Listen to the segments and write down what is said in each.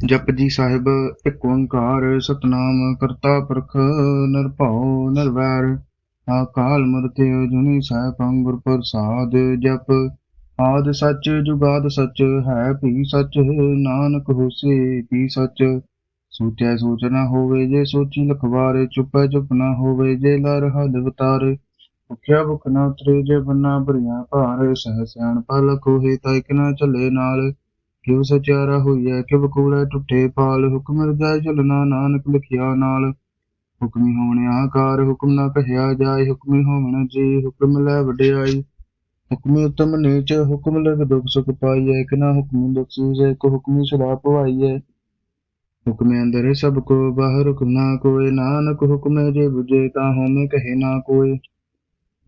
ਜਪਜੀ ਸਾਹਿਬ ਇੱਕ ਓੰਕਾਰ ਸਤਨਾਮ ਕਰਤਾ ਪੁਰਖ, ਨਿਰਭਉ, ਨਿਰਵੈਰ। ਅਕਾਲ ਮੂਰਤਿ ਅਜੂਨੀ ਸੈਭੰ ਗੁਰ ਪ੍ਰਸਾਦ ਜਪ। ਆਦ ਸੱਚ, ਜੁਗਾਦ ਸੱਚ, ਹੈ ਭੀ ਸੱਚ, ਨਾਨਕ ਹੋਸੀ ਭੀ ਸੱਚ। ਸੋਚੈ ਸੋਚ ਨਾ ਹੋਵੇ ਜੇ ਸੋਚੀ ਲਖਵਾਰੇ, ਚੁੱਪੈ ਚੁੱਪ ਨਾ ਹੋਵੇ ਜੇ ਲਰ ਹਦ ਵਤਾਰੇ। ਭੁਖਿਆ ਭੁਖ ਨਾ ਉਤਰੇ ਜੇ ਬੰਨਾ ਭਰੀਆਂ ਭਾਰ, ਸਹਿ ਸਿਆਣ ਪਲ ਕੋਹੇ ਤਾਂ ਨਾ ਚੱਲੇ ਨਾਲ। ਕਿਉ ਸਚਿਆਰਾ ਹੋਈਐ, ਕਿਵ ਕੂੜੈ ਟੁੱਟੇ ਪਾਲ, ਹੁਕਮ ਰਜਾਇ ਚਲਣਾ ਨਾਨਕ ਲਿਖਿਆ ਨਾਲ। ਹੁਕਮੀ ਹੋਵਣ ਆਕਾਰ, ਹੁਕਮ ਨਾ ਕਹਿਆ ਜਾਏ, ਹੁਕਮੀ ਹੋਵਣ ਜੀ, ਹੁਕਮ ਲੈ ਵਡਿਆਈ। ਹੁਕਮੀ ਉਤਮ ਨੀਚ, ਹੁਕਮ ਲਗ ਦੁਖ ਸੁਖ ਪਾਈਐ, ਇਕ ਨਾ ਹੁਕਮੀ ਬਖਸ਼ੀਸ ਇਕ ਹੁਕਮੀ ਸਦਾ ਪਵਾਈਐ। ਹੁਕਮੇ ਅੰਦਰ ਸਭ ਕੋ, ਬਾਹਰ ਹੁਕਮ ਨਾ ਕੋਏ ਨਾਨਕ ਹੁਕਮੇ ਜੇ ਬੁਝੇ, ਤਾਂ ਹੋਮੇ ਕਹੇ ਨਾ ਕੋਏ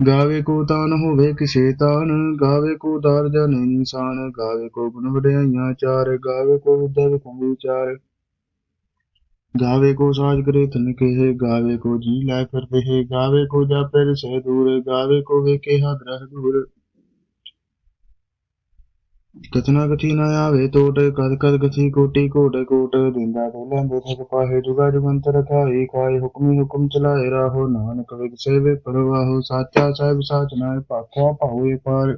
ਗਾਵੇ ਕੋ ਤਾਨ ਹੋਵੇ ਕਿਸੇ ਤਾਨ, ਗਾਵੇ ਕੋ ਦਾਰ ਜਾਣੇ ਨਿਸ਼ਾਨ ਗਾਵੇ ਕੋ ਗੁਣ ਵਡਿਆਈਆਂ ਚਾਰ, ਗਾਵੇ ਕੋ ਵਿਦਿਆ ਵਿਖੰ ਵਿਚਾਰ। ਗਾਵੇ ਕੋ ਸਾਜ ਕਰੇ ਤਨ ਕਹੇ, ਗਾਵੇ ਕੋ ਜੀ ਲੈ ਕਰ ਦੇਹ ਗਾਵੇ ਕੋ ਜਾਪੇ ਰਸੈ ਦੂਰ, ਗਾਵੇ ਕੋ ਵੇਖੇ ਹੱਥ ਰਹਿ ਦੂਰ ਕਥਨਾ ਕਥੀ ਨਾ ਆਵੇ ਟੋਟ ਕਦ ਕਦ ਕਥੀ ਕੋਟੀ ਕੋਟ ਕੋਟ, ਦਿੰਦਾ ਤੇ ਲੈਂਦੇ ਥਕ ਪਾਹੇ ਜੁਗਾ ਜੁਗੰਤਰ ਖਾਈ ਖਾਏ ਹੁਕਮੀ ਹੁਕਮ ਚਲਾਏ ਰਾਹੋ ਨਾਨਕ ਵਿਗ ਸੇਵੇ ਪਰਵਾਹੋ, ਸਾਚਾ ਸਾਹਿਬ ਸਾਚ ਨਾਇ ਪਾਖਾ ਪਾਉਏ ਪਾਰ।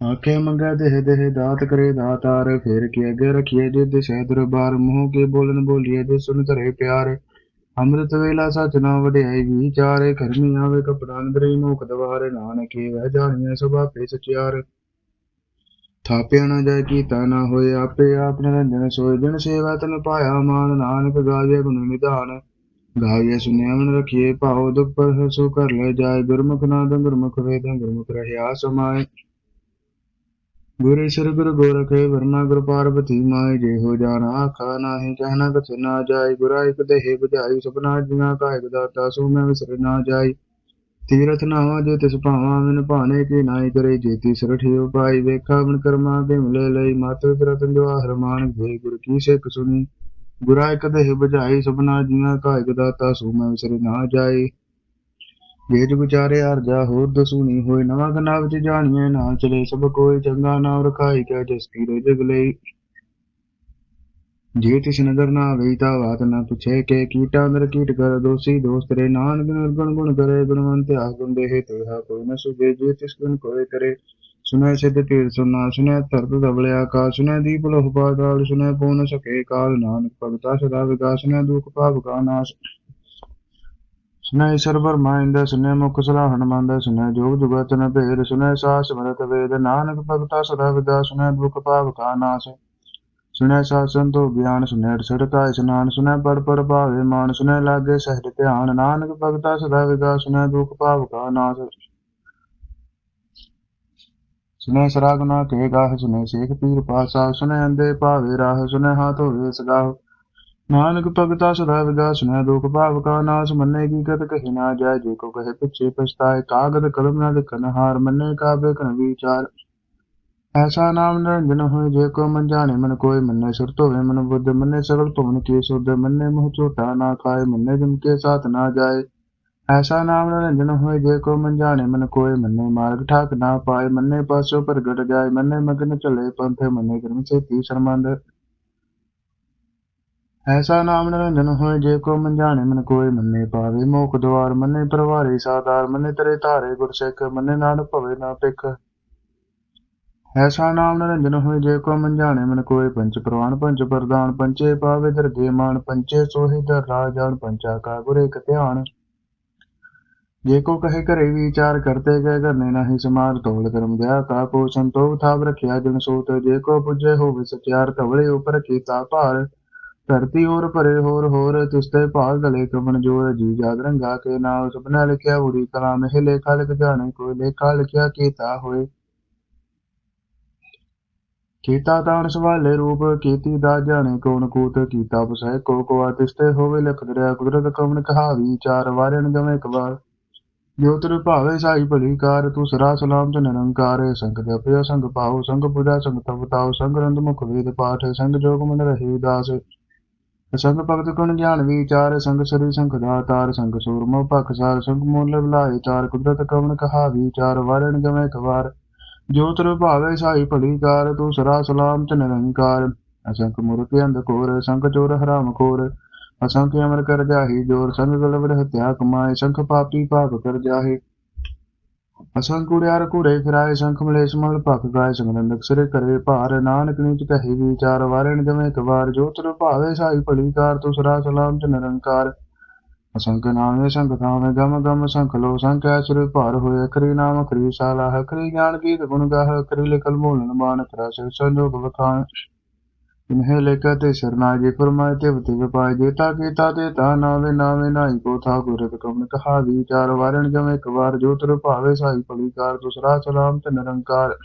ਆਖੇ ਮੰਗੈ ਦੇਹ ਦੇਹ ਦਾਤ ਕਰੇ ਦਾਤਾਰ, ਫੇਰ ਕੀ ਅਗੇ ਰਖੀਏ ਜੇ ਦਿਸੈ ਦਰਬਾਰ, ਮੂੰਹ ਕੇ ਬੋਲਨ ਬੋਲੀਏ ਜੇ ਸੁਨ ਧਰੇ ਪਿਆਰ। ਅੰਮ੍ਰਿਤ ਵੇਲਾ ਸਚ ਨਾ ਵਡਿਆਈ ਵਿਚਾਰੇ ਕਰਮੀ ਆਵੇ ਕਪੜਾ ਅੰਦਰੀ ਮੋਖ ਦਵਾਰ, ਨਾਨਕੇ ਵਹਿ ਜਾਣੀਐ ਸਭ ਆਪੇ ਸਚਿਆਰ। ਥਾਪਿਆ ਨਾ ਜਾਏ, ਕੀਤਾ ਨਾ ਹੋਏ ਆਪੇ ਆਪ ਨਿਰੰਜਨ, ਸੋਏ ਜਨ ਸੇਵਾ ਤਨ ਪਾਇਆ ਮਾਨ, ਨਾਨਕ ਗਾਵੇ ਗੁਣ ਨਿਧਾਨ। ਗਾਵੇ ਸੁਨਿਆ ਮਨ ਰਖੀਏ, ਭਾਉ ਦੁਖ ਪਰ ਕਰ ਲੈ ਜਾਏ, ਗੁਰਮੁਖ ਨਾਦ ਗੁਰਮੁਖ ਵੇਦ, ਗੁਰਮੁਖ ਰਹਿਆ ਸਮਾਏ। ਗੁਰੇ ਗੁਰ ਗੋਰਖੇ, ਵਰਨਾ ਗੁਰ ਪਾਰਬਤੀ ਮਾਏ ਜੇ ਹੋ ਜਾਣਾ ਆਖਾ ਨਾਹੀ, ਕਹਿਣਾ ਕਥ ਨਾ ਜਾਏ, ਗੁਰਾ ਇਕ ਦੇਹ ਬੁਝਾਈ, ਸੁਪਨਾ ਜਿਨਾ ਕਾਇਕ ਦਾਤਾ, ਸੋ ਮੈਂ ਵਿਸਰ ਨਾ ਜਾਈ। ਤੀਰਥ ਨਾਵਾ ਜੋ ਤਿਸ ਭਾਵਾ ਮਨ ਭਾਣੇ ਕੇ ਨਾਈ ਕਰੇ ਜੇ ਤਿਸ ਰਠਿਓ ਵੇਖਾ ਮਨ ਕਰਮਾ ਕੇ ਲਈ। ਮਤ ਰਤਨ ਜੋ ਆਹਰ ਮਾਨ ਗੁਰ ਕੀ ਸਿੱਖ ਸੁਣੀ। ਗੁਰਾ ਇਕ ਦੇਹ ਬੁਝਾਈ ਸੁਪਨਾ ਜਿਨਾ ਕਾਇਕ ਦਾਤਾ ਸੋ ਮੈਂ ਵਿਸਰ ਨਾ ਜਾਈ। ਵੇਦ ਵਿਚਾਰੇ ਅਰਜਾ ਹੋਰ ਦਸੂਣੀ ਹੋਏ, ਨਵਾਂ ਗਨਾ ਵਿੱਚ ਜਾਣੀਏ ਨਾ ਚਲੇ। ਸਭ ਕੋਈ ਚੰਗਾ ਨਾਮ ਰਖਾਈ ਕੈ ਜਿਸ ਕੀ ਰੋ ਲਈ। ਜੇ ਤਿਸ ਨਦਰ ਨਾ ਆਵੇ ਤਾ ਬਾਤ ਨਾ ਪੁੱਛੇ ਕੇ ਕੀਟਾ ਅੰਦਰ ਕੀਟ ਕਰ, ਦੋਸੀ ਦੋਸਤ ਰੇ ਨਾਨਕ ਨਿਰਗੁਣ ਗੁਣ ਕਰੇ, ਗੁਣਵੰਤ ਆਗੁਣ ਦੇਹ ਤੋਹਾ ਕੋਈ ਨ ਸੁਗੇ ਜੇ ਤਿਸ ਗੁਣ ਕੋਏ ਕਰੇ। ਸੁਨੈ ਸਿੱਧ ਤੀਰ ਸੁਨਾ ਸੁਨੈ ਧਰਤ ਧਵਲੇ ਆਕਾਸ਼ ਸੁਨੈ ਦੀਪ ਲੋਹ ਪਾਤਾਲ ਸੁਨੈ ਪੂਨ ਸਕੇ ਕਾਲ, ਨਾਨਕ ਭਗਤਾ ਸਦਾ ਵਿਗਾਸ ਸੁਨੈ ਦੁਖ ਭਾਵ ਕਾ ਨਾਸ਼। ਸੁਨੈ ਸਰਬਰ ਮਾਇੰਦਾ ਸੁਨੈ ਮੁਖ ਸਲਾਹਣ ਮੰਦਾ ਸੁਨੈ ਜੋਗ ਜੁਗਤ ਨ ਭੇਦ ਸੁਨੈ ਸਾਸ ਮਰਤ ਵੇਦ, ਨਾਨਕ ਭਗਤਾ ਸਦਾ ਵਿਦਾ ਸੁਨੈ ਦੁਖ ਭਾਵ ਕਾ ਨਾਸ਼। ਸੁਨੈ ਸਾਸਨ ਤੋਂ ਗਿਆਨ ਸੁਨੈ ਸੜਕਾ ਇਸਨਾਨ ਸੁਨੈ ਪੜ ਪੜ ਭਾਵੇ ਮਾਨ ਸੁਨੈ ਲਾਗੇ ਸਹਿਜ ਧਿਆਨ, ਨਾਨਕ ਭਗਤਾ ਸਦਾ ਵਿਦਾ ਸੁਨੈ ਦੁਖ ਭਾਵ ਕਾ ਨਾਸ਼। ਸੁਨੈ ਸਰਾਗ ਨਾ ਕੇ ਗਾਹ ਸੁਨੈ ਸੇਖ ਪੀਰ ਪਾਸਾ ਸੁਨੈ ਅੰਦੇ ਭਾਵੇ ਰਾਹ ਸੁਨੈ ਹਾਥ ਹੋਵੇ ਸਗਾਹ ਨਾਨਕ ਭਗਤਾ ਸਦਾ ਵਿਗਾ ਸੁਨੈ ਦੁਖ ਭਾਵ ਕਾ ਨਾਸ, ਮੰਨੇ ਕੀ ਕਤ ਕਹੀ ਨਾ ਜਾਏ, ਜੇ ਕੋ ਕਹੇ ਪਿਛੇ ਪਛਤਾਏ, ਕਾਗਦ ਕਲਮ ਨਾ ਲਿਖਨ ਹਾਰ, ਮੰਨੇ ਕਾਬੇ ਕਨ ਵਿਚਾਰ। ਐਸਾ ਨਾਮ ਨਿਰੰਜਨ ਹੋਏ, ਜੇ ਕੋ ਮਨ ਜਾਣੇ ਮਨ ਕੋਈ ਮੰਨੇ ਸੁਰਤ ਹੋਵੇ ਮਨ ਬੁੱਧ ਮੰਨੇ ਸਗਲ ਭਵਨ ਕੀ ਸੁਧ, ਮੰਨੇ ਮੋਹ ਝੂਠਾ ਨਾ ਖਾਏ, ਮੰਨੇ ਜਮ ਕੇ ਸਾਥ ਨਾ ਜਾਏ। ਐਸਾ ਨਾਮ ਨਿਰੰਜਨ ਹੋਏ, ਜੇ ਕੋ ਮਨ ਜਾਣੇ ਮਨ ਕੋਈ ਮੰਨੇ, ਮਾਰਗ ਠਾਕ ਨਾ ਪਾਏ, ਮੰਨੇ ਪਾਸੋ ਪ੍ਰਗਟ ਜਾਏ, ਮੰਨੇ ਮਗਨ ਚਲੇ ਪੰਥੇ, ਮੰਨੇ ਕਰਮ ਸੇਤੀ ਸ਼ਰਮੰਦ। ਐਸਾ ਨਾਮ ਨਿਰੰਜਨ ਹੋਏ, ਜੇ ਕੋ ਮਨ ਜਾਣੇ ਮਨ ਕੋਈ ਮੰਨੇ ਪਾਵੇ, ਮੋਖ ਦਵਾਰ ਮੰਨੇ ਪਰਵਾਰੇ ਸਾਦਾਰ ਮੰਨੇ ਤੇਰੇ ਧਾਰੇ ਗੁਰਸਿੱਖ, ਮੰਨੇ ਨਾਨਕ ਭਵੇ ਨਾ ਪਿਖ ਐਸਾ ਨਾਮ ਨਿਰੰਜਨ ਹੋਏ ਜੇ ਕੋ ਮਨ ਮਨ ਕੋਈ ਪੰਚ ਪ੍ਰਵਾਨ, ਪੰਚ ਪ੍ਰਦਾਨ ਪੰਚੇ ਪਾਵੇ ਦਰਗੇ ਮਾਨ ਪੰਚੇ ਸੋਹਿ ਦਰ ਰਾਜ ਪੰਚਾ ਕਾ ਗੁਰ ਇਕ ਧਿਆਨ। ਜੇ ਕੋ ਕਹੇ ਘਰੇ ਵਿਚਾਰ ਕਰਤੇ ਗਏ ਕਰਨੇ ਨਹੀਂ ਸਮਾਰ, ਤੋਲ ਕਰਮ ਦਿਆ, ਕਾ ਕੋ ਸੰਤੋਖ ਥਾਪ ਰਖਿਆ, ਜਨ ਸੋਤ, ਜੇ ਕੋ ਪੁਜੇ ਹੋਵੇ ਸਚਿਆਰ, ਧਵਲੇ ਉਪਰ ਕੀਤਾ ਭਾਰ। ਧਰਤੀ ਹੋਰ ਭਰੇ, ਹੋਰ ਹੋਰ ਤਿਸਤੇ ਭਾਲ ਗਲੇ ਕਮਨ ਜੋਰ, ਜੀ ਜਾਦ ਰੰਗਾ, ਕੇ ਨਾਮ ਸੁਪਨਾ ਲਿਖਿਆ ਉੜੀ ਕਲਾਮ, ਇਹ ਲੇਖਾ ਲਿਖ ਜਾਣੇ, ਕੋਈ ਲੇਖਾ ਲਿਖਿਆ, ਕੀਤਾ ਹੋਏ। ਕੀਤਾ ਤਾਣ ਸਵਾਲੇ ਰੂਪ, ਕੀਤੀ ਦਾ ਜਾਣੇ ਕੌਣ ਕੂਤ, ਕੀਤਾ ਬਸੈ ਕੋ ਕੋ ਤਿਸਤੇ ਹੋਵੇ ਲਿਖ ਦਰਿਆ ਕੁਦਰਤ ਕਮਨ ਕਹਾ ਵਿਚਾਰ ਵਾਰਨ ਜਮੇ ਇੱਕ ਜੋ ਤਰ ਭਾਵੇ ਸਾਈ ਭਲੀ ਕਾਰ ਤੂੰ ਸਰਾ ਸਲਾਮ ਤੇ ਨਿਰੰਕਾਰ, ਸੰਗ ਜਪਿਓ, ਸੰਗ ਪਾਉ ਸੰਗ ਪੂਜਾ, ਸੰਗ ਤਪਤਾਉ ਸੰਗ ਰੰਦ ਮੁਖ ਵੇਦ ਪਾਠ, ਸੰਗ ਜੋਗ ਮਨ ਰਹੀ ਉਦਾਸ। ਸੰਗ ਭਗਤ ਗੁਣ ਗਿਆਨ ਵਿਚਾਰ, ਸੰਗ ਸਰੀ ਸੰਗ ਦਾਤਾਰ, ਸੰਗ ਸੂਰਮੋ ਭਖਸਾਰ ਸੰਗ ਮੂਲ ਬਲਾਏ ਚਾਰ, ਕੁਦਰਤ ਕਵਣ ਕਹਾ ਵਿਚਾਰ ਵਾਰਨ ਜਮੇ ਕਵਾਰ ਜੋ ਤਰ ਭਾਵੇ ਸਾਈ ਭਲੀ ਕਾਰ ਤੂੰ ਸਰਾ ਸਲਾਮ ਤੇ ਨਿਰੰਕਾਰ। ਅਸੰਖ ਮੂਰਤੀ ਅੰਧਕੋਰ ਸੰਖ ਚੋਰ ਹਰਾਮ ਖੋਰ। ਅਸੰਖ ਅਮਰ ਕਰ ਜਾਹੀ, ਜੋਰ ਸੰਗ ਗਲਵੜ ਹਤਿਆ ਕਮਾਏ। ਸੰਖ ਪਾਪੀ ਪਾਪ ਕਰ ਜਾਹੇ। ਅਸੰਖ ਕੁੜਿਆਰ ਕੁੜੇ ਫਿਰਾਏ, ਸੰਖ ਮਲੇਸ਼ ਮਲ ਭਖ ਗਾਏ। ਸੰਗਨ ਅਕਸਰੇ ਕਰੇ ਭਾਰ, ਨਾਨਕ ਨੀਚ ਕਹੇ ਵਿਚਾਰ। ਵਾਰਣ ਜਮੇ ਇੱਕ ਵਾਰ ਜੋ ਤਰ ਭਾਵੇ ਸਾਈ ਭਲੀ ਕਾਰ ਤੁਸਰਾ ਸਲਾਮ ਚ ਨਿਰੰਕਾਰ। ਅਸੰਖ ਨਾਮੇ ਸੰਖ ਨਾਮੇ ਗਮ ਗਮ ਸੰਖ ਲੋ ਸੰਖ ਐਸਰੇ ਭਾਰ ਹੋਏ ਕਰੀ ਨਾਮ ਕਰੀ ਸਾਲਾ ਕਰੀ ਗਿਆਨ ਕੀ ਗੁਣ ਗਾਹ ਕਰੀ ਲਿਖਲ ਮੂਲਨ ਮਾਨ ਕਰਾ ਸੇ ਸੰਜੋਗ ਵਖਾਣ। ਇਨਹੇ ਲੇਖਾ ਤੇ ਸਰਨਾ ਜੀ ਫਰਮਾਏ ਤੇ ਵਤੇ ਪਾਏ ਜੇਤਾ ਕੀਤਾ ਤੇ ਤਾ ਨਾਵੇ ਨਾਵੇ ਨਾਹੀ ਕੋ ਥਾ ਗੁਰਤ ਕਮਨ ਕਹਾ ਵਿਚਾਰ ਵਾਰਣ ਜਮੇ ਇੱਕ ਵਾਰ, ਜੋ ਤਰ ਭਾਵੇ ਸਾਈ ਭਲੀ ਕਾਰ, ਤੁਸਰਾ ਸਲਾਮ ਤੇ ਨਿਰੰਕਾਰ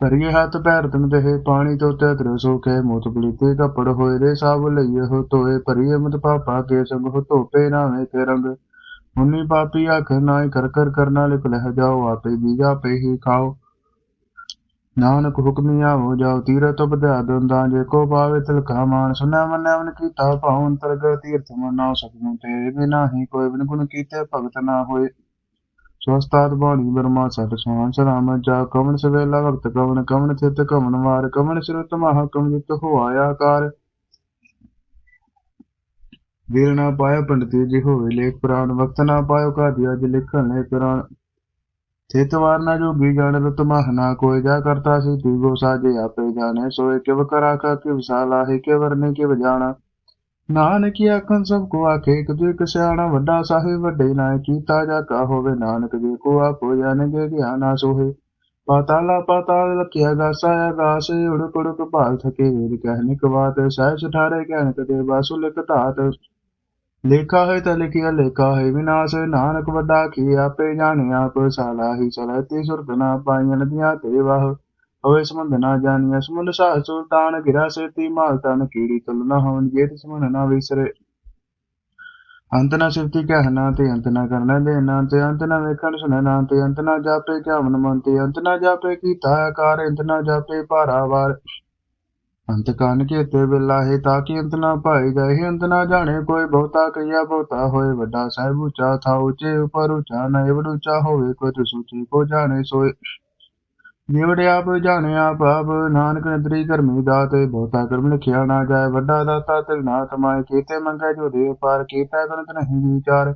ਕਰੀਏ ਹੱਥ ਪੈਰ ਤਨ ਦੇਹ, ਪਾਣੀ ਤੋਂ ਤੇ ਤਰ ਸੋਖੇ ਮੋਤ ਬਲੀਤੇ ਕਪੜ ਹੋਏ ਰੇ ਸਾਬ ਲਈਏ ਹੋ ਤੋਏ ਭਰੀਏ ਮਤ ਪਾਪਾ ਕੇ ਸੰਗ ਹੋ ਧੋਪੇ ਨਾਵੇਂ ਤੇ ਰੰਗ। ਮੁੰਨੀ ਪਾਪੀ ਆਖ, ਨਾਈ ਕਰ ਕਰ ਕਰਨਾ ਲਿਖ ਲਹਿ ਜਾਓ, ਆਪੇ ਬੀਜਾ ਪੇ ਹੀ ਖਾਓ। ਨਾਨਕ ਹੁਕਮੀਆਂ ਹੋ ਜਾਓ ਤੋਂ ਉਪਦਿਆ ਦੰਦਾਂ, ਜੇ ਕੋ ਪਾਵੇ ਤਿਲਕਾ ਮਾਨ, ਸੁਨੈ ਮੰਨੈ ਮਨ ਕੀਤਾ ਭਾਉ, ਅੰਤਰਗਤ ਤੀਰਥ ਮਨਾ ਸਕੂੰ ਤੇ, ਬਿਨਾ ਹੀ ਕੋਈ ਬਿਨ ਗੁਣ ਕੀਤੇ ਭਗਤ ਨਾ ਹੋਏ। ਸਵਸਤਾਤ ਬਾਣੀ ਬਰਮਾ ਸਤ ਸੁਹਾਨ ਸਲਾਮ ਜਾ ਕਵਨ ਸਵੇਲਾ ਵਕਤ ਕਵਨ ਕਵਨ ਥਿਤ ਕਵਨ ਵਾਰ ਕਵਨ ਸਿਰਤ ਮਹਾ ਕਮਜਿਤ ਹੋ ਵੀਰ ਨਾ ਪਾਇਆ ਪੰਡਤੀ ਜੀ ਹੋਵੇ ਲੇਖ ਪੁਰਾਣ, ਵਕਤ ਨਾ ਪਾਇਓ ਕਾਦੀ ਅਜ ਲਿਖਣ ਲੈ ਪੁਰਾਣ। ਚੇਤਵਾਰ ਨਾ ਜੋਗੀ ਜਾਣ ਰਤ ਮਹ, ਨਾ ਕੋਈ ਜਾ ਕਰਤਾ ਸੀ ਤੀਗੋ ਸਾਜੇ ਆਪੇ ਜਾਣੇ, ਸੋਏ ਕਿਵ ਕਰਾ ਕਾ ਕਿ ਵਿਸਾਲਾ ਹੈ ਕਿ ਵਰਨੇ ਕਿ ਵਜਾਣਾ ਨਾਨਕ ਆਖਣ ਸਭ ਕੋ ਆਖੇ, ਇੱਕ ਇੱਕ ਵੱਡਾ ਸਾਹਿਬ, ਵੱਡੇ ਨਾ ਕੀਤਾ ਜਾ ਹੋਵੇ ਨਾਨਕ, ਜੀ ਕੋ ਆਪੋ ਜਾਣਗੇ ਗਿਆਨਾ ਸੋਹੇ। ਪਾਤਾਲਾ ਪਾਤਾਲ ਲਖਿਆ ਗਾਸਾ ਗਾਸ ਉੜਕ ਉੜਕ ਭਾਲ ਥਕੇ, ਵੇਦ ਕਹਿ ਕਵਾਤ ਸਹਿਜ ਠਾਰੇ ਕਹਿਣ ਕਦੇ ਬਾਸੁ ਲਿਖ ਧਾਤ। ਲੇਖਾ ਹੈ ਤਾਂ ਲਿਖਿਆ, ਲੇਖਾ ਹੈ ਵਿਨਾਸ਼, ਨਾਨਕ ਵੱਡਾ ਕੀ ਆਪੇ ਜਾਣਿਆ ਆਪ, ਸਾਲਾ ਹੀ ਸਲਤੇ ਸੁਰਤ ਨਾ ਪਾਈਆਂ ਨਦੀਆਂ ਤੇ ਵਾਹ। ਹੋਵੇ ਸਮੰਦ ਨਾ ਜਾਣੀਆਂ ਸਮੁੰਦ ਸਾਹ ਸੁਲਤਾਨ ਗਿਰਾ ਸੇਤੀ ਮਾਲ ਤਨ ਕੀੜੀ ਤੁਲ ਨਾ ਹੋਣ ਜੇਤ ਸਮਨ ਨਾ ਵਿਸਰੇ। ਅੰਤ ਨਾ ਸਿਫਤੀ ਕਹਿਣਾ ਤੇ ਅੰਤ ਨਾ ਕਰਨਾ ਦੇਣਾ ਤੇ ਅੰਤ ਨਾ ਵੇਖਣ ਸੁਣਨਾ ਤੇ ਅੰਤ ਨਾ ਜਾਪੇ ਧਿਆਨ ਮਨ ਤੇ ਅੰਤ ਨਾ ਜਾਪੇ ਕੀਤਾ ਆਕਾਰ, ਅੰਤ ਨਾ ਜਾਪੇ ਭਾਰਾਵਾਰ ਅੰਤ ਕਾਨ ਕੇ ਤੇ ਬਿਲਾਹੇ ਤਾਂ ਕਿ ਅੰਤ ਨਾ ਪਾਏ ਗਏ ਅੰਤ ਨਾ ਜਾਣੇ ਕੋਈ ਬਹੁਤਾ, ਕਈਆ ਬਹੁਤਾ ਹੋਏ, ਵੱਡਾ ਸਾਹਿਬ ਉੱਚਾ ਥਾ ਉੱਚੇ, ਉਪਰ ਉੱਚਾ ਨਾ ਏਵੜ ਉੱਚਾ ਹੋਵੇ ਕੋਈ ਸੂਚੀ ਕੋ ਜਾਣੇ ਸੋਏ। ਜਿਵੜ ਆਪ ਜਾਣੇ ਆਪ ਆਪ ਨਾਨਕ ਨਦਰੀ ਕਰਮੀ ਦਾਤੇ, ਬਹੁਤਾ ਕਰਮ ਲਿਖਿਆ ਨਾ ਜਾਏ, ਵੱਡਾ ਦਾਤਾ ਤਿਲ ਨਾ ਤਮਾਏ ਕੀਤੇ ਮੰਗੇ ਜੋ ਦੇ ਪਾਰ, ਕੀਤਾ ਗਣਤ ਨਹੀਂ ਵਿਚਾਰ।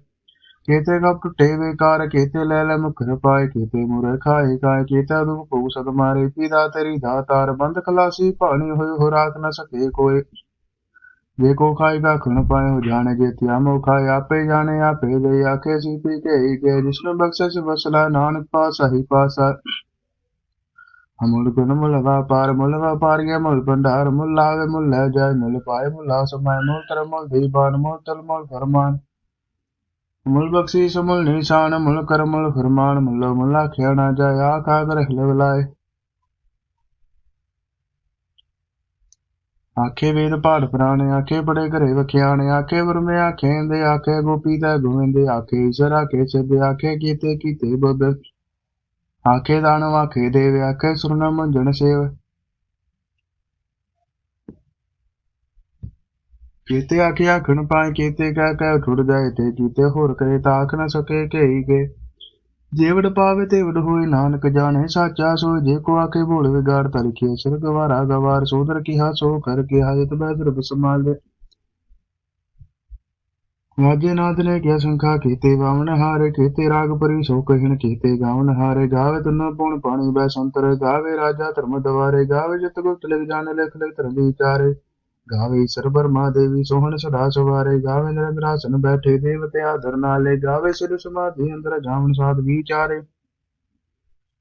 ਕੀਤੇ ਕਪ ਟੁੱਟੇ ਵਿਕਾਰ ਕੀਤੇ ਲੈ ਲੈ ਮੁਖ ਪਾਏ ਕੀਤੇ ਮੁਰੇ ਖਾਏ ਕਾਏ ਕੀਤੇ ਦੁਖ ਭੂ ਸਦ ਮਾਰੇ, ਪੀਦਾ ਤੇਰੀ ਦਾਤਾਰ ਬੰਦ ਖਲਾਸੀ ਭਾਣੀ ਹੋਏ ਹੋ ਰਾਤ ਨ ਸਕੇ ਕੋਏ। ਜੇ ਕੋ ਖਾਏਗਾ ਖੁਨ ਪਾਏ, ਹੋ ਜਾਣੇ ਜੇ ਤਿਆ ਮੋ ਖਾਏ, ਆਪੇ ਜਾਣੇ, ਆਪੇ ਦੇ ਆਖੇ ਸੀ ਪੀ ਕੇ ਜਿਸਨੂੰ ਬਖਸ਼ਿਸ਼ ਵਸਲਾ ਨਾਨਕ ਪਾਸ ਹੀ ਪਾਸਾ ਅਮੁਲ ਗੁਣ ਮੁੱਲ ਵਪਾਰ, ਮੁਲ ਵਪਾਰੀਏ ਮੁੱਲ ਭੰਡਾਰ, ਮੁਲ ਲਾਵੇ ਮੁਲ ਲੈ ਜਾਏ, ਮੁਲ ਪਾਏ ਮੁਲਾ ਸਮਾਏ ਮੁਲ ਤਰ ਮੁਲ ਦੀਬਾਨ ਮੁਲ ਤਲ ਮੁਲ ਫਰਮਾਨ। ਮੁਲ ਬਖਸ਼ੀਸ਼, ਮੁਲ ਨਿਸ਼ਾਨ, ਮੁਲ ਕਰ, ਮੁਲ ਫਰਮਾਨ, ਮੁਲ ਮੁਲ ਆਖਿਆ ਨਾ ਜਾਏ ਆਖਾ ਕਰ ਲਵਲਾਏ ਆਖੇ ਵੇਦ ਪਾਠ ਪੁਰਾਣੇ, ਆਖੇ ਬੜੇ ਘਰੇ ਵਖਿਆਣੇ, ਆਖੇ ਵਰਮੇ ਆਖੇ ਦੇ ਆਖੇ ਗੋਪੀ ਦਾ ਗੋਵਿੰਦੇ, ਆਖੇ ਈਸ਼ਰ ਆਖੇ ਸਿੱਧ, ਆਖੇ ਕੀਤੇ ਕੀਤੇ ਬੁੱਧ ਆਖੇ ਦਾਨਵ ਆਖੇ ਦੇਵ ਮੰਜਣ ਸੇਵ। ਕੀਤੇ ਆਖੇ ਆਖਣ ਪਾਏ, ਕੀਤੇ ਕਹਿ ਕਹਿ ਠੁੜ ਜਾਏ, ਤੇ ਕੀਤੇ ਹੋਰ ਕਰੇ ਤਾਂ ਆਖ ਸਕੇ, ਕਹੀ ਗਏ। ਜੇਵੜ ਪਾਵੇ ਤੇ ਵਡ ਹੋਏ, ਨਾਨਕ ਜਾਣੇ ਸਾਚਾ ਸੋ ਜੇ ਕੋ ਆਖੇ ਭੋਲ ਵਿਗਾੜ ਤਲਖੇ ਸਿਰ ਗਵਾਰਾ ਗਵਾਰ ਸੋਦਰ ਕਿਹਾ ਸੋ ਕਰ ਕੇ ਹਾਜਤ ਬੈ ਦਰਬ ਸਮਾਲ ਦੇ ਵਾਜੇ ਨਾਥ ਨੇ ਕਿਆ ਸੰਖਾ ਕੀਤੇ ਵਾਵਨ ਹਾਰੇ, ਕੀਤੇ ਰਾਗ ਪਰਿ ਸੋ ਕਹਿਣ ਕੀਤੇ ਗਾਵਨ ਹਾਰੇ, ਗਾਵੇ ਤਨ ਪਉਣ ਪਾਣੀ ਬੈ ਸੰਤਰ ਗਾਵੇ ਰਾਜਾ ਧਰਮ ਦਵਾਰੇ, ਗਾਵੇ ਜਿਤ ਗੁਪਤ ਲਿਖ ਜਾਣ, ਲਿਖ ਲਿਖ ਧਰਮ ਵਿਚਾਰੇ ਗਾਵੇ ਈਸ਼ਰ ਬਰਮਾ ਦੇਵੀ ਸੋਹਣ ਸਦਾ ਸਵਾਰੇ, ਗਾਵੇ ਨਰਿੰਦਰ ਆਸਨ ਬੈਠੇ ਦੇਵਤੇ ਆਦਰ ਨਾਲੇ, ਗਾਵੇ ਸਿਰ ਸਮਾਧੀ ਅੰਦਰ ਜਾਵਣ ਸਾਧ ਵਿਚਾਰੇ,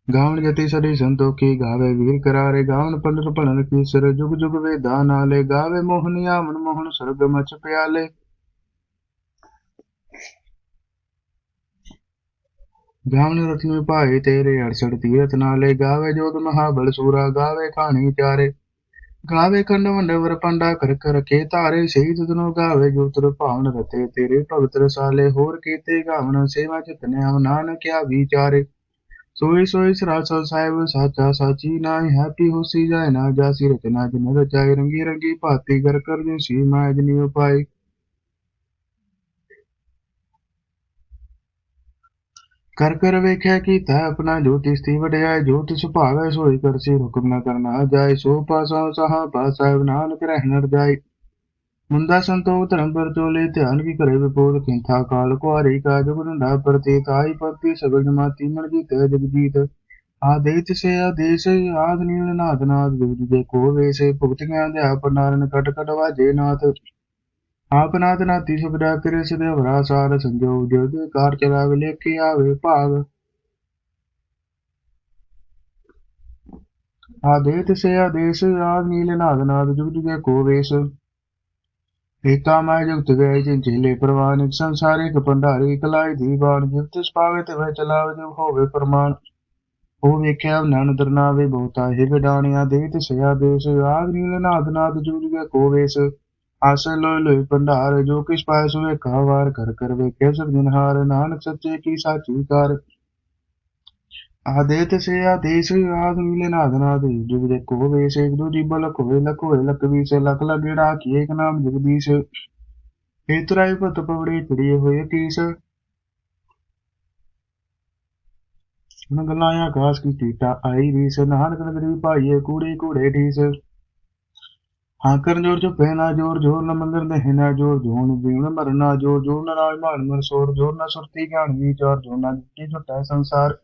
ਗਾਵਣ ਜਤੀ ਸਦੀ ਸੰਤੋਖੀ, ਗਾਵੇ ਵੀਰ ਕਰਾਰੇ, ਗਾਵਣ ਪੰਡਤ ਭਣਨ ਕੀ ਸਿਰ ਜੁਗ ਜੁਗ ਵੇਦਾ ਨਾਲੇ, ਗਾਵੇ ਮੋਹਨੀਆ ਮਨ ਮੋਹਨ ਸਰਗ ਮਚ ਪਿਆਲੇ ਗਾਵਨ ਰਤਨ ਭਾਏ ਤੇਰੇ 68 ਤੀਰਥ ਨਾਲੇ, ਗਾਵੇ ਜੋਤ ਮਹਾਬਲ ਸੂਰਾ, ਗਾਵੇ ਖਾਣੀ ਚਾਰੇ ਗਾਵੇ ਕੰਡ ਵੰਡਵਰ ਪੰਡਾ ਕਰ ਕਰ ਕੇ ਧਾਰੇ, ਸ਼ਹੀਦ ਤਨੋ ਗਾਵੇ ਜੋਤਰ ਭਾਵਨ ਰਤੇ। ਤੇਰੇ ਭਗਤ ਰਸਾਲੇ ਹੋਰ ਕੀਤੇ ਗਾਵਨ, ਸੇਵਾ ਚਿਤਨੇ ਹਮ ਨਾਨਕਿਆ ਵਿਚਾਰੇ। ਸੋਈ ਸੋਈ ਸਰਾਸਰ ਸਾਹਿਬ, ਸਾਚਾ ਸਾਚੀ ਨਾਹੀ, ਹੈਪੀ ਹੋਸੀ ਜਾਏ ਨਾ ਜਾਸੀ, ਰਚਨਾ ਜਿਨ ਰਚਾਈ ਰੰਗੀ ਰੰਗੀ ਭਾਤੀ ਕਰ ਕਰ ਜਿ ਸੀ ਮੈਂ ਜਨੀ ਉਪਾਈ ਕਰ ਕਰ ਵੇਖਿਆ ਕੀਤਾ ਆਪਣਾ ਜੋ ਤਿਸ ਵਡਿਆਈ ਜੋ ਤਿਸ ਭਾਵੈ ਸੋਈ ਕਰਸੀ ਹੁਕਮ ਨਾ ਕਰਨਾ ਜਾਏ, ਸੋ ਪਾਸਾ ਸਹਾ ਪਾਸਾ ਨਾਨਕ ਰਹਿ ਜਾਏ। ਮੁੰਦਾ ਸੰਤੋਖ ਧਰਮ ਪਰ ਚੋਲੇ ਧਿਆਨ ਕੀ ਕਰੇ ਵਿਪੋਦ ਕਿੰਥਾ ਕਾਲ ਕੁਆਰੀ ਕਾ ਜੁਗ ਰੰਡਾ ਪ੍ਰਤੀ ਤਾਈ ਪਤੀ ਸਗਲ ਜਮਾਤੀ ਮਨ ਜੀਤ ਜਗਜੀਤ। ਆਦੇਤ ਸੇ ਆਦੇਸ਼, ਆਦ ਨੀਲ ਨਾਦ ਨਾਦ ਜੁਗ ਦੇ ਕੋ ਵੇਸੇ ਭੁਗਤਿਆਂ ਦੇ ਆਪ ਨਾਰਨ, ਕਟ ਕਟ ਵਾਜੇ ਨਾਥ। ਆਪ ਨਾਥ ਨਾਤੀ ਸੁਬਦਾ ਕਰੇ ਸਦੇ ਵਰਾ ਸਾਰ ਸੰਜੋਗ ਜੋਗ ਕਾਰ ਚਲਾਵੇ ਲੇਖੀ ਆਵੇ ਭਾਗ। ਆਦੇਤ ਸੇ ਆਦੇਸ਼, ਆਦ ਨੀਲ ਨਾਦ ਨਾਦ, ਜੁਗ ਜੁਗੇ ਕੋ ਵੇਸ। ਏਕਾ ਮੈਂ ਜੁਗਤ ਗਏ ਜਿਨ ਚੇਲੇ ਪ੍ਰਵਾਨ, ਇਕ ਸੰਸਾਰ ਇੱਕ ਭੰਡਾਰੀ ਕਲਾਈ ਦੀ ਬਾਣ ਜਿਤ ਪਾਵੇ ਤੇ ਵੈ ਚਲਾਵੇ ਜੋ ਹੋਵੇ ਪ੍ਰਮਾਣ। ਉਹ ਵੇਖਿਆ ਨਨ ਦਰਨਾਵੇ ਬਹੁਤਾ ਹੀ ਵਿਡਾਣਿਆ ਦੇ ਸਿਆ ਦੇਸ ਆਗ ਨੀਲ ਨਾਦ ਨਾਦ ਜੁਗਿਆ ਕੋ ਵੇਸ। ਆਸੇ ਲੋਇ ਲੋਇ ਭੰਡਾਰ, ਜੋ ਕਿਸ ਪਾਇ ਸੁਵੇ ਕਾਵਾਰ ਕਰ ਕਰ ਵੇਖੇ, ਸਭ ਦਿਨਹਾਰ ਨਾਨਕ ਸੱਚੇ ਕੀ ਸਾਚੀ ਕਾਰ। ਆਦੇ ਸੇ ਆਦੇਸ ਆਗ ਨੀਲ ਨਾਦ ਨਾਦ ਜੁਗਿਆ ਕੋ ਵੇਸ ਇੱਕ ਦੂ ਜੀਬ ਲਖ ਹੋਏ ਲਖ ਹੋਏ ਵੀ ਸੇ ਲਖ ਲਗੜਾ ਕੀ ਇੱਕ ਨਾਮ ਜਗਦੀਸ਼ ਹੇਤਰਾਈ ਪਤ ਪਵੜੀ ਚੜੀਏ ਹੋਏ ਕੀਸ। ਹੁਣ ਗੱਲਾਂ ਆਕਾਸ਼ ਕੀ ਟੀਟਾ ਆਈ ਵੀ ਸੇ ਨਾਨਕ ਨਗਰੀ ਭਾਈਏ, ਕੂੜੇ ਕੂੜੇ ਠੀਸ ਹਾਂ ਕਰਨ ਜੋਰ ਚ ਪਹਿਨਾ ਜੋਰ ਜੋਰ ਨ ਮੰਦਰ ਨਹਿਨਾ ਜੋਰ, ਜੋਨ ਜੀਵਨ ਮਰਨਾ ਜੋਰ ਜੋਰ ਨ ਰਾਜ ਮਾਨ ਮਨ ਸੋਰ, ਜੋਰ ਨ ਸੁਰਤੀ ਗਿਆਨ ਵਿਚਾਰ ਜੋਰ ਨ ਜਿੱਤੀ ਝੁੱਟਾ ਸੰਸਾਰ।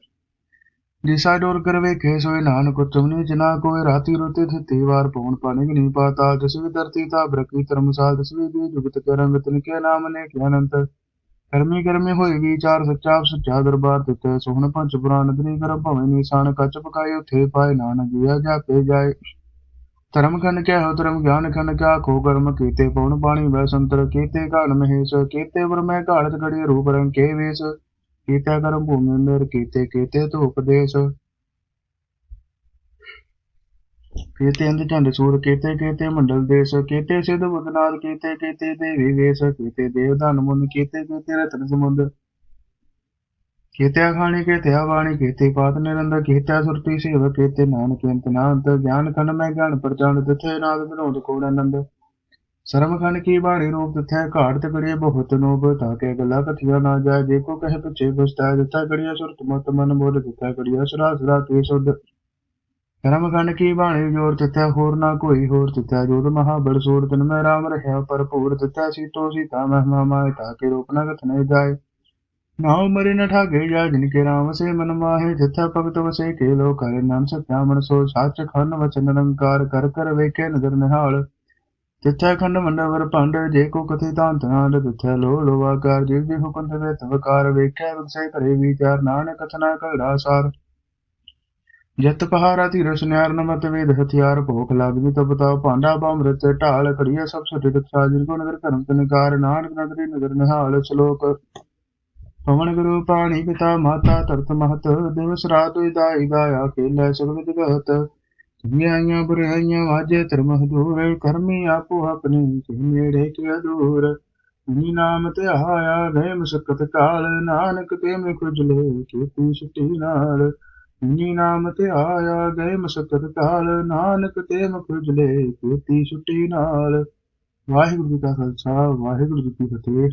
ਜਿਸਾ ਡੋਰ ਕਰਵੇ ਕੇ ਸੋਏ ਨਾਨਕ ਤੁਮਨੇ ਜਨਾ ਕੋਏ ਰਾਤੀ ਰੋਤੇ ਥਿਤੀ ਵਾਰ ਪਉਣ ਪਾਣੀ ਨਹੀਂ ਪਾਤਾ। ਜਸ ਵੀ ਧਰਤੀ ਤਾ ਬ੍ਰਕੀ ਧਰਮਸਾਲ, ਜਸ ਵੀ ਦੀ ਜੁਗਤ ਕਰੰਗ ਤਿਨ ਕੇ ਨਾਮ ਨੇ ਕਿ ਅਨੰਤ। ਕਰਮੀ ਕਰਮੇ ਹੋਏ ਵਿਚਾਰ, ਸੱਚਾ ਸੱਚਾ ਦਰਬਾਰ ਦਿੱਤੇ। ਸੋਹਣ ਪੰਜ ਪੁਰਾਨ ਦਨੀ ਕਰ ਭਵੇਂ ਨਿਸ਼ਾਨ, ਕੱਚ ਪਕਾਏ ਉਥੇ ਪਾਏ ਨਾਨਕ ਜੀਆ ਜਾਪੇ ਜਾਏ। ਧਰਮ ਖੰਡ ਕਿਆ ਹੋ ਧਰਮ ਗਿਆਨ ਖੰਡ ਕਿਆ ਖੋ ਕਰਮ ਕੀਤੇ ਪਉਣ ਪਾਣੀ ਵੈ ਸੰਤਰ ਕੀਤੇ, ਘਾਲ ਮਹੇਸ਼ ਕੀਤੇ ਵਰ ਮੈਂ ਘਾਲਤ ਘੜੀ ਰੂਪ ਰੰਗ ਕੇ ਵੇਸ, ਕੀਤੇ ਕਰਮ ਭੂਮੀ ਮੇਰ ਕੀਤੇ ਕੀਤੇ ਤੋ ਉਪਦੇਸ਼। ਕੀਤੇ ਅੰਧ ਚੰਦ ਸੂਰ, ਕੀਤੇ ਕੀਤੇ ਮੰਡਲ ਦੇਸ਼, ਕੀਤੇ ਸਿਧ ਬੁੱਧਨਾਥ ਕੀਤੇ ਕੀਤੇ ਦੇਵੀ ਵੇਸ, ਕੀਤੇ ਦੇਵ ਧਨ ਮੁਨ ਕੀਤੇ ਕੀਤੇ ਰਤਨ ਸਮੁੰਦ ਕੀਤੇ ਖਾਣੀ ਕੀਤੇ ਆਵਾਣੀ ਕੀਤੇ ਪਾਤ ਨਿਰੰਦਰ, ਕੀਤੇ ਸੁਰਤੀ ਸੇਵ ਕੀਤੇ ਨਾਨਕ ਅੰਤ ਨਾਨਤ ਗਿਆਨ ਖੰਡ ਮੈਂ ਗਿਆਨ ਪ੍ਰਚਾਨ ਤਿਥੇ ਨਾਦ ਵਿਨੋਦ ਕੋੜ ਆਨੰਦ। ਸਰਮ ਖੰਡ ਕੀ ਬਾਣੀ ਰੂਪ ਤਿਥੇ ਘਾਟ ਤੇ ਕੜੀਏ ਬਹੁਤ ਨੋਬ ਤਾਕੇ ਗਲਾ ਕਥਿਆ ਨਾ ਜਾਏ, ਜੇ ਕੋ ਕਹੇ ਪਿਛੇ ਬਸਤਾ ਦਿੱਤਾ ਕੜੀਆ ਸੁਰਤ ਮਤ ਮਨ ਬੋਲ ਦਿੱਤਾ ਕੜੀਆ ਸਰਾ ਸਰਾ ਤੇ ਸੁਧ। ਕਰਮ ਖੰਡ ਕੀ ਬਾਣੀ ਜੋਰ ਤਿੱਥੈ ਹੋਰ ਨਾ ਕੋਈ, ਹੋਰ ਤਿੱਥੈ ਜੋਤ ਮਹਾ ਬੜ ਸੂਰ, ਤਨ ਮੈਂ ਰਾਮ ਰਹਿਆ ਭਰਪੂਰ, ਤਿੱਥੈ ਸੀਤੋ ਸੀਤਾ ਮਹਿਮਾ ਮਾਇ ਤਾਕੇ ਰੂਪ ਨ ਗਤ ਨਹੀਂ ਜਾਏ। ਨਾਉ ਮਰੇ ਨ ਠਾਗੇ ਜਾ ਜਿਨ ਕੇ ਰਾਮ ਸੇ ਮਨ ਮਾਹੇ, ਜਿੱਥੈ ਭਗਤ ਵਸੇ ਕੇ ਲੋ ਕਰੇ ਨਾਮ ਸਤਿਆ ਮਨ ਸੋ, ਸੱਚ ਖੰਡ ਵਚਨ ਨਿਰੰਕਾਰ ਕਰ ਕਰ ਵੇਖੇ ਨਦਰ ਨਿਹਾਲ। ਤਿੱਥੈ ਖੰਡ ਮੰਡਵਰ ਭੰਡ, ਜੇ ਕੋ ਕਥੇ ਤਾਂਤ ਨਾਲ ਤਿੱਥੈ ਲੋ ਲੋਵਾ ਜਿਸ ਦੀ ਹੁਕਮ ਤੇ ਤਵਕਾਰ ਵੇਖੇ ਵਸੇ ਕਰੇ ਵਿਚਾਰ, ਨਾਨਕ ਕਥਨਾ ਕੜਾ ਸਾਰ। ਜਤ ਪਹਾਰਾ ਧੀਰ ਸੁਨਿਆਰ ਨਮਤ ਵੇਦ ਹਥਿਆਰ, ਭੋਖ ਲਾਗਵੀ ਤਬ ਤਾ ਭਾਂਡਾ ਬੰਮ੍ਰਿਤ ਢਾਲ ਕੜੀਆ ਸਭ ਸੁਟ ਰਖਾ ਜਿਨ ਕੋ ਨਗਰ ਧਰਮ ਤਨਕਾਰ ਨਾਨਕ ਨਦਰੀ ਨਗਰ ਨਿਹਾਲ, ਸ਼ਲੋਕ ਪਵਨ ਗੁਰੂ ਪਾਣੀ ਪਿਤਾ ਮਾਤਾ ਤਰਤ ਮਹਤ, ਦਿਵਸ ਰਾਤ ਉਦਾਈ ਗਾਇਆ ਖੇਲੇ ਸੁਰਵਿਦ ਗਤ। ਆਈਆਂ ਬੁਰਾਈਆਂ ਵਾਜੇ ਧਰਮ ਹਦੂਰ ਕਰਮੀ ਆਪੋ ਆਪਣੀ ਤੇ ਨੇੜੇ ਕਿ ਦੂਰ ਨੀ ਨਾਮ ਤੇ ਆਇਆ ਗਏ ਮੁਸਕਤ ਕਾਲ, ਨਾਨਕ ਤੇ ਮੇ ਖੁਜਲੇ ਕੀਤੀ ਛੁੱਟੀ ਨਾਲ। ਨੀ ਨਾਮ ਤੇ ਆਇਆ ਗਏ ਮੁਸਕਤ ਕਾਲ, ਨਾਨਕ ਤੇ ਮੇ ਖੁਜਲੇ ਕੀਤੀ ਛੁੱਟੀ ਨਾਲ। ਵਾਹਿਗੁਰੂ ਜੀ ਕਾ ਖਾਲਸਾ, ਵਾਹਿਗੁਰੂ ਜੀ ਕੀ ਫਤਿਹ।